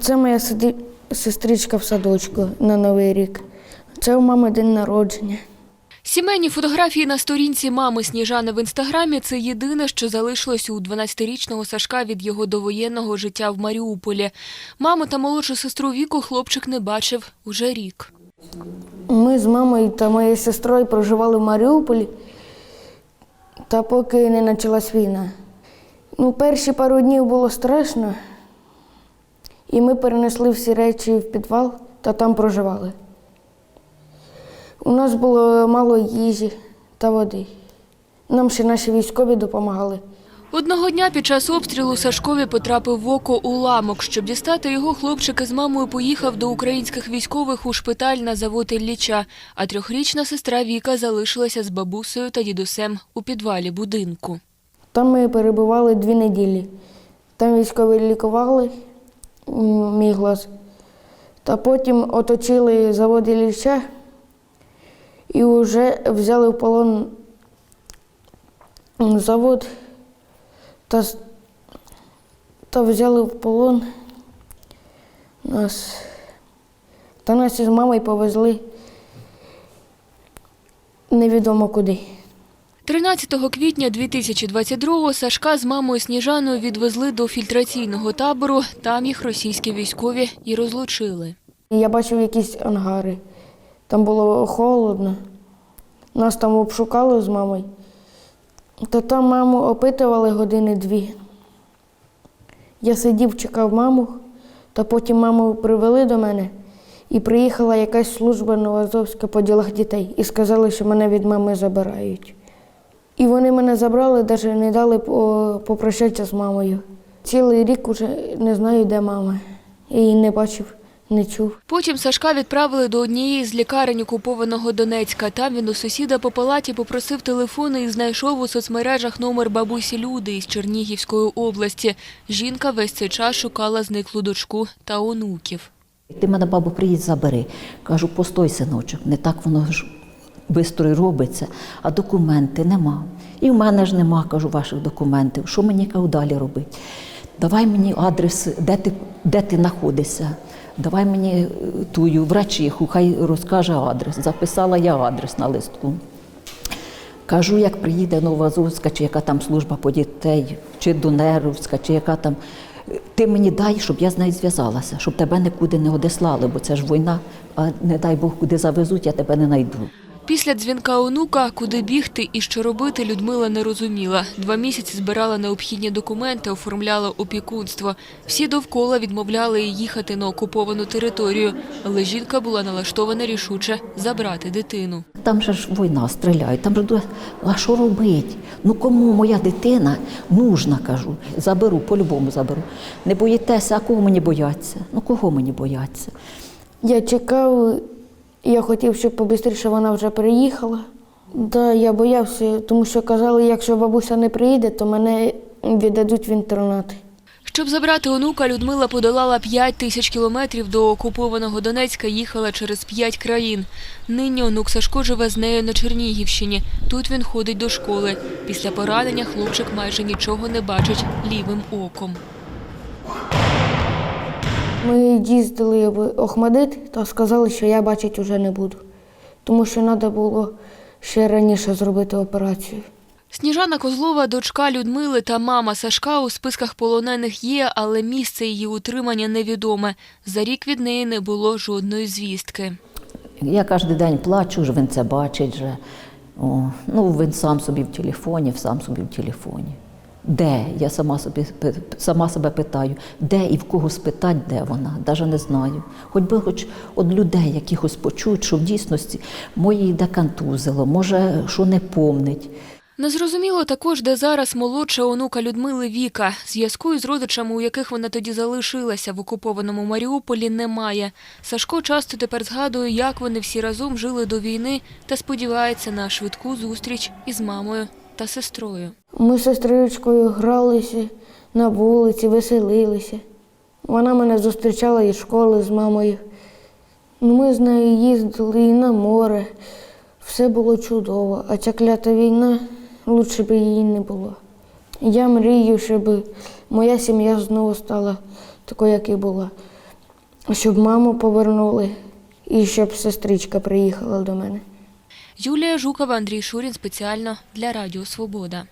Це моя сестричка в садочку на Новий рік. Це у мами день народження. Сімейні фотографії на сторінці мами Сніжани в інстаграмі це єдине, що залишилось у 12-річного Сашка від його довоєнного життя в Маріуполі. Маму та молодшу сестру Віку хлопчик не бачив уже рік. Ми з мамою та моєю сестрою проживали в Маріуполі, та поки не почалась війна. Ну, перші пару днів було страшно, і ми перенесли всі речі в підвал та там проживали. У нас було мало їжі та води. Нам ще наші військові допомагали. Одного дня під час обстрілу Сашкові потрапив в око уламок. Щоб дістати його, хлопчик із мамою поїхав до українських військових у шпиталь на завод Ілліча, а трьохрічна сестра Віка залишилася з бабусею та дідусем у підвалі будинку. Там ми перебували дві неділі. Там військові лікували мій глаз. Та потім оточили завод Ілліча і вже взяли в полон завод та, та взяли в полон нас. Та нас із мамою повезли невідомо куди. 13 квітня 2022-го Сашка з мамою Сніжаною відвезли до фільтраційного табору. Там їх російські військові і розлучили. Я бачив якісь ангари. Там було холодно. Нас там обшукали з мамою. Та там маму опитували години дві. Я сидів, чекав маму, та потім маму привели до мене і приїхала якась служба Новоазовська по ділах дітей і сказали, що мене від мами забирають. І вони мене забрали, навіть не дали попрощатися з мамою. Цілий рік уже не знаю, де мама. Я її не бачив, не чув. Потім Сашка відправили до однієї з лікарень окупованого Донецька. Там він у сусіда по палаті попросив телефони і знайшов у соцмережах номер бабусі Люди із Чернігівської області. Жінка весь цей час шукала зниклу дочку та онуків. Ти мене, бабу, приїдь, забери. Кажу, постой, синочок, не так воно ж і робиться, а документи нема. І в мене ж нема, кажу, ваших документів. Що мені кажу, далі робити? Давай мені адрес, де ти, де ти знаходишся. Давай мені е, тую врачиху, хай розкаже адрес. Записала я адрес на листку. Кажу, як приїде Новоазовська, чи яка там служба по дітей, чи Донеровська, чи яка там. Ти мені дай, щоб я з нею зв'язалася, щоб тебе нікуди не одеслали, бо це ж війна, а не дай Бог, куди завезуть, я тебе не знайду. Після дзвінка онука, куди бігти і що робити, Людмила не розуміла. Два місяці збирала необхідні документи, оформляла опікунство. Всі довкола відмовляли їй їхати на окуповану територію, але жінка була налаштована рішуче забрати дитину. Там же ж війна, стріляють, там же. А що робити? Ну кому моя дитина нужна, кажу. Заберу, по-любому заберу. Не боїтеся, а кого мені бояться? Ну кого мені бояться? Я чекав, я хотів, щоб побистріше вона вже приїхала. Да, я боявся, тому що казали, якщо бабуся не приїде, то мене віддадуть в інтернат. Щоб забрати онука, Людмила подолала 5 тисяч кілометрів до окупованого Донецька, їхала через 5 країн. Нині онук Сашко живе з нею на Чернігівщині. Тут він ходить до школи. Після поранення хлопчик майже нічого не бачить лівим оком. Ми їздили в Охмадит та сказали, що я бачити вже не буду, тому що треба було ще раніше зробити операцію. Сніжана Козлова, дочка Людмили та мама Сашка у списках полонених є, але місце її утримання невідоме. За рік від неї не було жодної звістки. Я кожен день плачу, ж він це бачить же. О, ну, він сам собі в телефоні, сам собі в телефоні. Де? Я сама, собі, сама себе питаю, де і в кого спитати, де вона, навіть не знаю. Хоч би хоч від людей якихось почуть, що в дійсності моє йде контузило, може, що не помнить. Незрозуміло також, де зараз молодша онука Людмили Віка. Зв'язку із родичами, у яких вона тоді залишилася в окупованому Маріуполі, немає. Сашко часто тепер згадує, як вони всі разом жили до війни та сподівається на швидку зустріч із мамою та сестрою. Ми з сестричкою гралися на вулиці, веселилися. Вона мене зустрічала із школи з мамою. Ми з нею їздили і на море. Все було чудово, а ця клята війна лучше б її не було. Я мрію, щоб моя сім'я знову стала такою, як і була. щоб маму повернули і щоб сестричка приїхала до мене. Юлія Жукова, Андрій Шурін спеціально для Радіо Свобода.